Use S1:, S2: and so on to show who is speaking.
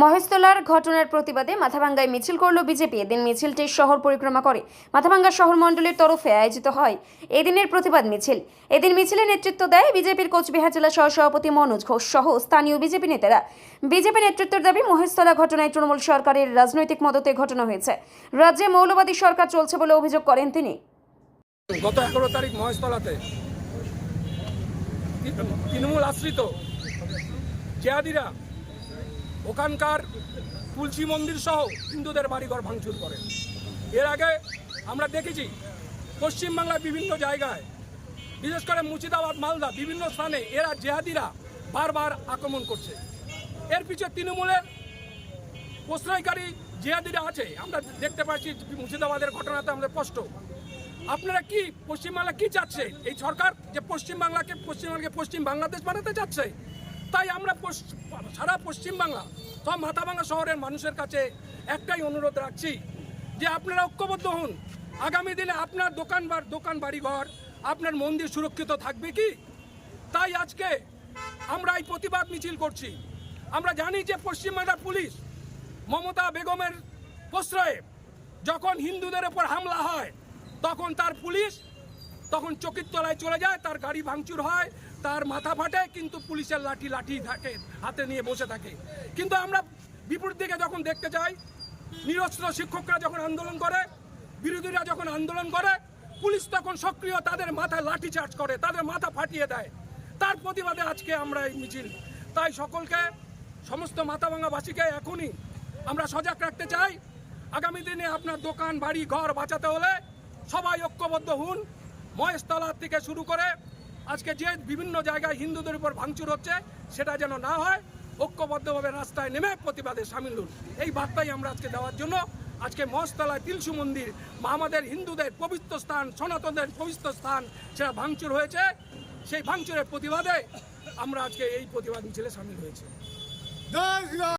S1: মহেশতলার ঘটনার প্রতিবাদে মাথাভাঙ্গায় মিছিল করল বিজেপি। এদিন মিছিলটি শহর পরিক্রমা করে। মাথাভাঙ্গা শহর মণ্ডলের তরফে আয়োজিত হয় এদিনের প্রতিবাদ মিছিল। এদিন মিছিলে নেতৃত্ব দেয় বিজেপির কোচবিহার জেলা সহসভাপতি মনোজ ঘোষ সহ স্থানীয় বিজেপি নেতারা। বিজেপি নেতৃত্বের দাবি, মহেশতলা ঘটনায় তৃণমূল সরকারের রাজনৈতিক মদতে ঘটনা হয়েছে। রাজ্যে মৌলবাদী সরকার চলছে বলে অভিযোগ করেন তিনি।
S2: গত এগারো তারিখ মহেশতলাতে তৃণমূল আশ্রিত জেহাদিরা ওখানকার তুলসী মন্দির সহ হিন্দুদের বাড়িঘর ভাঙচুর করে। এর আগে আমরা দেখেছি, পশ্চিমবাংলার বিভিন্ন জায়গায়, বিশেষ করে মুর্শিদাবাদ, মালদা, বিভিন্ন স্থানে এরা জেহাদিরা বারবার আক্রমণ করছে। এর পিছনে তৃণমূলের প্রশ্রয়কারী জেহাদিরা আছে, আমরা দেখতে পাচ্ছি মুর্শিদাবাদের ঘটনাতে আমাদের স্পষ্ট। আপনারা কি পশ্চিমবাংলা কি চাচ্ছে? এই সরকার যে পশ্চিমবাংলাকে পশ্চিমবাংলাকে পশ্চিম বাংলাদেশ বানাতে চাচ্ছে তাই আমরা সারা পশ্চিমবাংলা, সব মাথাভাঙা শহরের মানুষের কাছে একটাই অনুরোধ রাখছি যে আপনারা ঐক্যবদ্ধ হন। আগামী দিনে আপনার দোকান বা দোকান বাড়িঘর, আপনার মন্দির সুরক্ষিত থাকবে কি? তাই আজকে আমরা এই প্রতিবাদ মিছিল করছি। আমরা জানি যে পশ্চিমবাংলার পুলিশ মমতা বেগমের প্রশ্রয়ে যখন হিন্দুদের ওপর হামলা হয়, তখন তার পুলিশ তখন চকির তলায় চলে যায়, তার গাড়ি ভাঙচুর হয়, তার মাথা ফাটে, কিন্তু পুলিশের লাঠি লাঠি থাকে, হাতে নিয়ে বসে থাকে। কিন্তু আমরা বিপরীত দিকে যখন দেখতে যাই, নিরস্ত্র শিক্ষকরা যখন আন্দোলন করে, বিরোধীরা যখন আন্দোলন করে, পুলিশ তখন সক্রিয়, তাদের মাথায় লাঠি চার্জ করে, তাদের মাথা ফাটিয়ে দেয়। তার প্রতিবাদে আজকে আমরা এই মিছিল। তাই সকলকে, সমস্ত মাথাভাঙাবাসীকে এখনই আমরা সজাগ রাখতে চাই। আগামী দিনে আপনার দোকান, বাড়ি, ঘর বাঁচাতে হলে সবাই ঐক্যবদ্ধ হন। মহেশতলার থেকে শুরু করে আজকে যে বিভিন্ন জায়গায় হিন্দুদের উপর ভাঙচুর হচ্ছে, সেটা যেন না হয়, ঐক্যবদ্ধভাবে রাস্তায় নেমে প্রতিবাদে সামিল হন। এই বার্তাই আমরা আজকে দেওয়ার জন্য। আজকে মহেশতলায় তিলসু মন্দির আমাদের হিন্দুদের পবিত্র স্থান, সনাতনদের পবিত্র স্থান, সেটা ভাঙচুর হয়েছে। সেই ভাঙচুরের প্রতিবাদে আমরা আজকে এই প্রতিবাদ মিছিলে সামিল হয়েছে।